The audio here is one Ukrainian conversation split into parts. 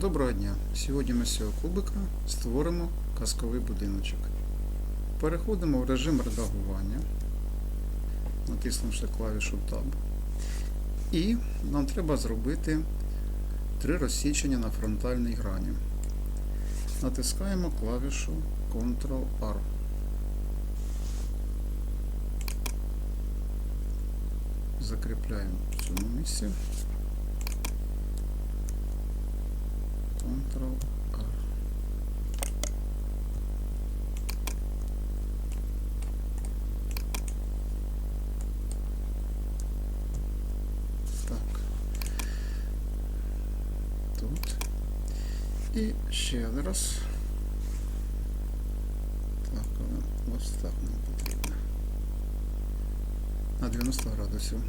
Доброго дня! Сьогодні ми з цього кубика створимо казковий будиночок. Переходимо в режим редагування, натиснувши клавішу Tab. І нам треба зробити три розсічення на фронтальній грані. Натискаємо клавішу Ctrl-R. Закріпляємо в цьому місці. Ctrl-R. Так. Тут. І ще один раз. Так, але ось так нам потрібно. На 90 градусів.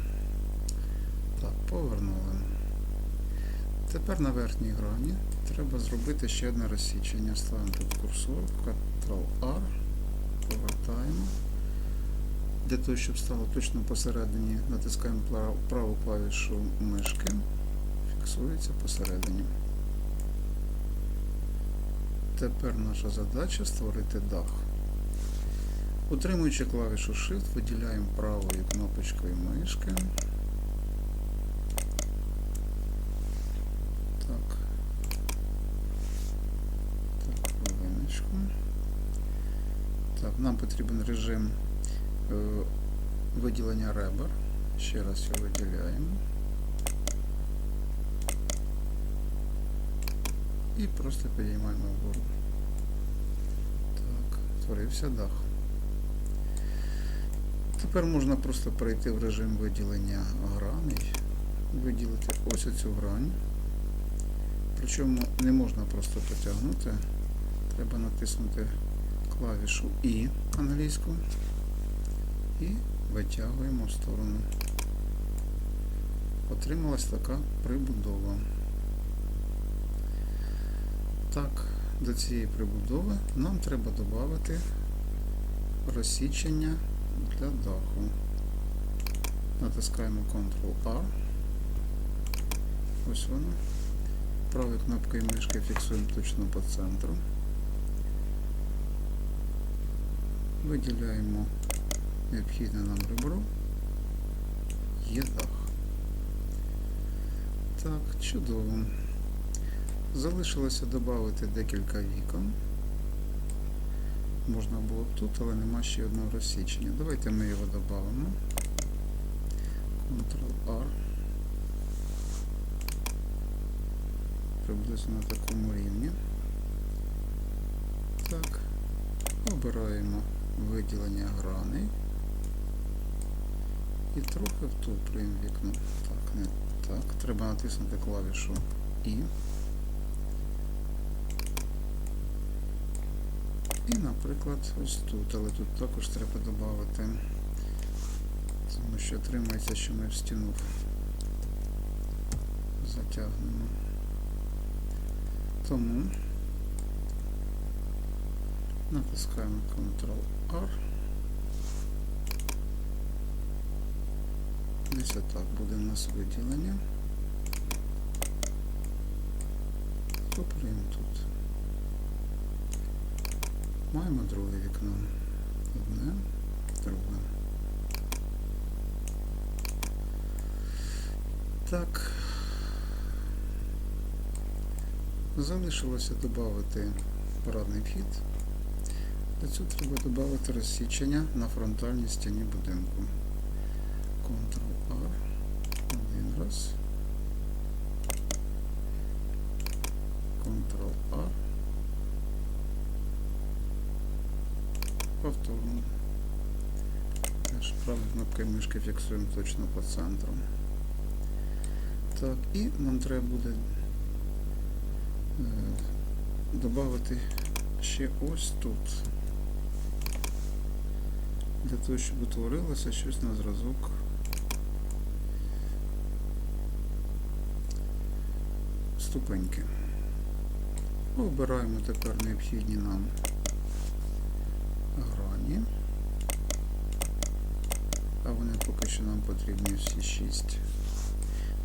Так, повернули. Тепер на верхній грані треба зробити ще одне розсічення. Ставимо тут курсор, Ctrl-R, повертаємо. Для того, щоб стало точно посередині, натискаємо праву клавішу мишки, фіксується посередині. Тепер наша задача створити дах. Утримуючи клавішу Shift, виділяємо правою кнопочкою мишки. Так. Так, хвилиночку. Так, нам потрібен режим е, виділення ребер. Ще раз його виділяємо. І просто підіймаємо вгору. Так, створився дах. Тепер можна просто перейти в режим виділення граней, виділити ось оцю грань. Причому не можна просто потягнути, треба натиснути клавішу І англійську і витягуємо в сторону. Отрималась така прибудова. Так, до цієї прибудови нам треба додати розсічення для даху. Натискаємо Ctrl-A. Ось воно. Правою кнопкою мишки фіксуємо точно по центру. Виділяємо необхідне нам ребро. Є дах. Так, чудово. Залишилося додати декілька вікон. Можна було б тут, але нема ще одного розсічення. Давайте ми його додамо. Ctrl-R. Приблизно на такому рівні. Так. Обираємо виділення граней. І трохи втуплюємо вікно. Так, не так. Треба натиснути клавішу І. І, наприклад, ось тут, але тут також треба додати, тому що тримається, що ми в стіну затягнемо. Тому натискаємо Ctrl-R. Десь отак буде у нас виділення. Купуємо тут. Маємо друге вікно. Одне, друге. Так. Залишилося додати парадний вхід. Для цього треба додати розсічення на фронтальній стіні будинку. Ctrl-R. Один раз. Ctrl-R. Повторно. Теж правою кнопкою мишки фіксуємо точно по центру. Так, і нам треба буде додати ще ось тут. Для того, щоб утворилося щось на зразок. Ступеньки. Обираємо тепер необхідні нам грані. А вони поки що нам потрібні всі 6.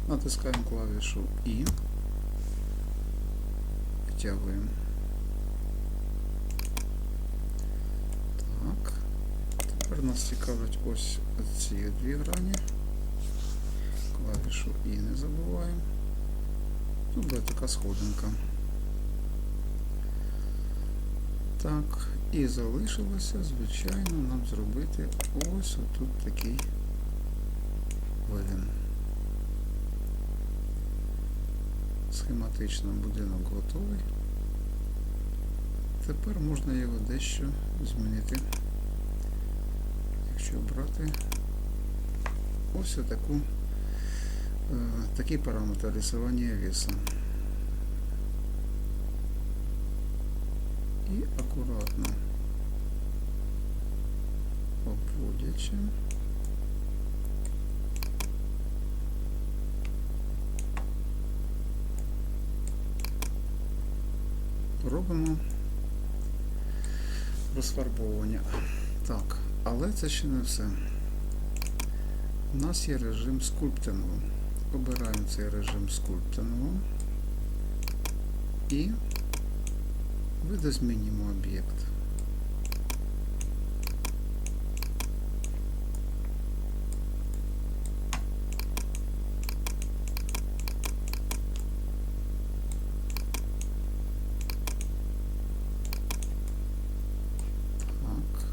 Натискаємо клавішу І. підтягуємо. Так. Тепер нас цікавлять ось ці дві грані. Клавішу І не забуваємо. Тут буде така сходинка. Так, і залишилося, звичайно, нам зробити ось отут такий вигін. Схематично будинок готовий. Тепер можна його дещо змінити. Якщо брати ось таку, е, такий параметр рисування веса. І акуратно обводячи. Робимо розфарбовування. Так, але це ще не все. У нас є режим скульптингу. Обираємо цей режим скульптингу і видозмінюємо об'єкт. Так.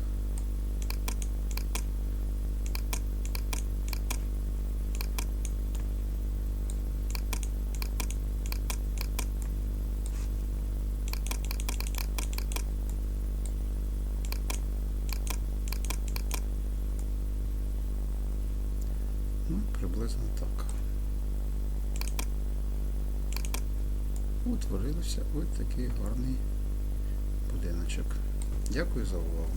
Ну, приблизно так. Утворився ось такий гарний будиночок. Дякую за увагу.